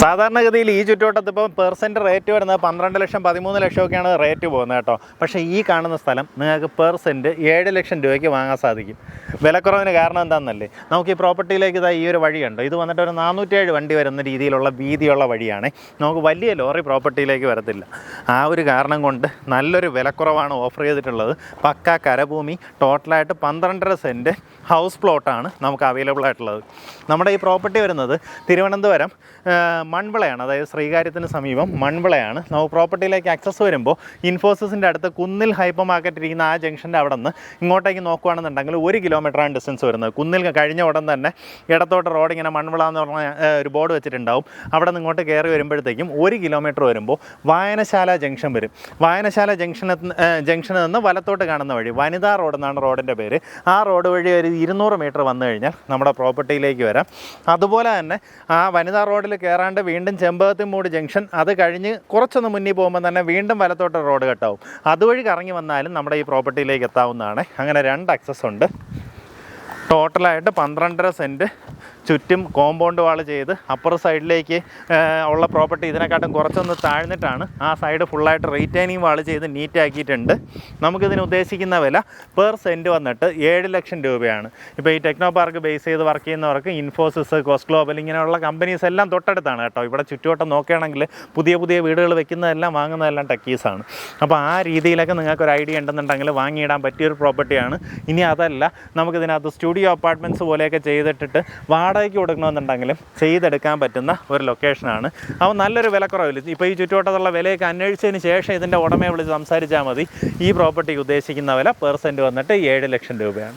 സാധാരണഗതിയിൽ ഈ ചുറ്റുവട്ടത്ത് ഇപ്പം പെർസെന്റ് റേറ്റ് വരുന്നത് പന്ത്രണ്ട് ലക്ഷം പതിമൂന്ന് ലക്ഷമൊക്കെയാണ് റേറ്റ് പോകുന്നത് കേട്ടോ. പക്ഷേ ഈ കാണുന്ന സ്ഥലം നിങ്ങൾക്ക് പെർസെന്റ് ഏഴ് ലക്ഷം രൂപയ്ക്ക് വാങ്ങാൻ സാധിക്കും. വിലക്കുറവിന് കാരണം എന്താണെന്നല്ലേ നമുക്ക് ഈ പ്രോപ്പർട്ടിയിലേക്ക് ഇതാ ഈ ഒരു വഴിയുണ്ട് ഇത് വന്നിട്ട് ഒരു നാനൂറ്റേഴ് വണ്ടി വരുന്ന രീതിയിലുള്ള വീതിയുള്ള വഴിയാണ്. നമുക്ക് വലിയ ലോറി പ്രോപ്പർട്ടിയിലേക്ക് വരത്തില്ല. ആ ഒരു കാരണം കൊണ്ട് നല്ലൊരു വിലക്കുറവാണ് ഓഫർ ചെയ്തിട്ടുള്ളത്. പക്ക കരഭൂമി ടോട്ടലായിട്ട് പന്ത്രണ്ടര സെന്റ് ഹൗസ് പ്ലോട്ടാണ് നമുക്ക് അവൈലബിൾ ആയിട്ടുള്ളത്. നമ്മുടെ ഈ പ്രോപ്പർട്ടി വരുന്നത് തിരുവനന്തപുരം മൺവിളയാണ് അതായത് ശ്രീകാര്യത്തിന് സമീപം മൺവിളയാണ്. നമുക്ക് പ്രോപ്പർട്ടിയിലേക്ക് ആക്സസ് വരുമ്പോൾ ഇൻഫോസിസിന്റെ അടുത്ത് കുന്നിൽ ഹൈപ്പർ മാർക്കറ്റ് ഇരിക്കുന്ന ആ ജംഗ്ഷന്റെ അവിടെ നിന്ന് ഇങ്ങോട്ടേക്ക് നോക്കുകയാണെന്നുണ്ടെങ്കിൽ ഒരു കിലോമീറ്ററാണ് ഡിസ്റ്റൻസ് വരുന്നത്. കുന്നിൽ കഴിഞ്ഞ ഉടൻ തന്നെ ഇടത്തോട്ട് റോഡ് ഇങ്ങനെ മൺവിള എന്ന് പറഞ്ഞ ഒരു ബോർഡ് വെച്ചിട്ടുണ്ടാവും. അവിടെ നിന്ന് ഇങ്ങോട്ട് കയറി വരുമ്പോഴത്തേക്കും ഒരു കിലോമീറ്റർ വരുമ്പോൾ വായനശാല ജംഗ്ഷൻ വരും. വായനശാല ജംഗ്ഷനിൽ ജംഗ്ഷനിൽ നിന്ന് വലത്തോട്ട് കാണുന്ന വഴി വനിതാ റോഡ് എന്നാണ് റോഡിന്റെ പേര്. ആ റോഡ് വഴി ഒരു ഇരുന്നൂറ് മീറ്റർ വന്നു കഴിഞ്ഞാൽ നമ്മുടെ പ്രോപ്പർട്ടിയിലേക്ക് വരാം. അതുപോലെ തന്നെ ആ വനിതാ റോഡിൽ കയറാണ്ട് വീണ്ടും ചെമ്പകത്തിമൂട് ജംഗ്ഷൻ അത് കഴിഞ്ഞ് കുറച്ചൊന്ന് മുന്നിൽ പോകുമ്പോൾ തന്നെ വീണ്ടും വലത്തോട്ട് റോഡ് കട്ടാവും. അതുവഴി കറങ്ങി വന്നാലും നമ്മുടെ ഈ പ്രോപ്പർട്ടിയിലേക്ക് എത്താവുന്നതാണ്. അങ്ങനെ രണ്ട് ആക്സസ് ഉണ്ട്. ടോട്ടലായിട്ട് പന്ത്രണ്ടര സെന്റ് ചുറ്റും കോമ്പൗണ്ട് വാൾ ചെയ്ത് അപ്പർ സൈഡിലേക്ക് ഉള്ള പ്രോപ്പർട്ടി ഇതിനെക്കാട്ടും കുറച്ചൊന്ന് താഴ്ന്നിട്ടാണ് ആ സൈഡ് ഫുള്ളായിട്ട് റീറ്റൈനിങ് വാൾ ചെയ്ത് നീറ്റാക്കിയിട്ടുണ്ട്. നമുക്കിതിന് ഉദ്ദേശിക്കുന്ന വില പെർ സെന്റ് വന്നിട്ട് ഏഴ് ലക്ഷം രൂപയാണ്. ഇപ്പോൾ ഈ ടെക്നോ പാർക്ക് ബേസ് ചെയ്ത് വർക്ക് ചെയ്യുന്നവർക്ക് ഇൻഫോസിസ് കോസ് ഗ്ലോബൽ ഇങ്ങനെയുള്ള കമ്പനീസ് എല്ലാം തൊട്ടടുത്താണ് കേട്ടോ. ഇവിടെ ചുറ്റുവട്ടം നോക്കുകയാണെങ്കിൽ പുതിയ പുതിയ വീടുകൾ വെക്കുന്നതെല്ലാം വാങ്ങുന്നതെല്ലാം ടെക്കീസാണ്. അപ്പോൾ ആ രീതിയിലൊക്കെ നിങ്ങൾക്ക് ഒരു ഐഡിയ ഉണ്ടെന്നുണ്ടെങ്കിൽ വാങ്ങിയിടാൻ പറ്റിയൊരു പ്രോപ്പർട്ടിയാണ്. ഇനി അതല്ല നമുക്കിതിനകത്ത് സ്റ്റുഡിയോ അപ്പാർട്ട്മെന്റ്സ് പോലെയൊക്കെ ചെയ്തിട്ടിട്ട് വാടകയ്ക്ക് കൊടുക്കണമെന്നുണ്ടെങ്കിലും ചെയ്തെടുക്കാൻ പറ്റുന്ന ഒരു ലൊക്കേഷനാണ് അപ്പോൾ നല്ലൊരു വിലക്കുറവില്ല ഇപ്പോൾ ഈ ചുറ്റുവട്ടത്തുള്ള വിലയൊക്കെ അന്വേഷിച്ചതിന് ശേഷം ഇതിന്റെ ഉടമയെ വിളിച്ച് സംസാരിച്ചാൽ മതി. ഈ പ്രോപ്പർട്ടിക്ക് ഉദ്ദേശിക്കുന്ന വില പെർസെന്റ് വന്നിട്ട് ഏഴ് ലക്ഷം രൂപയാണ്.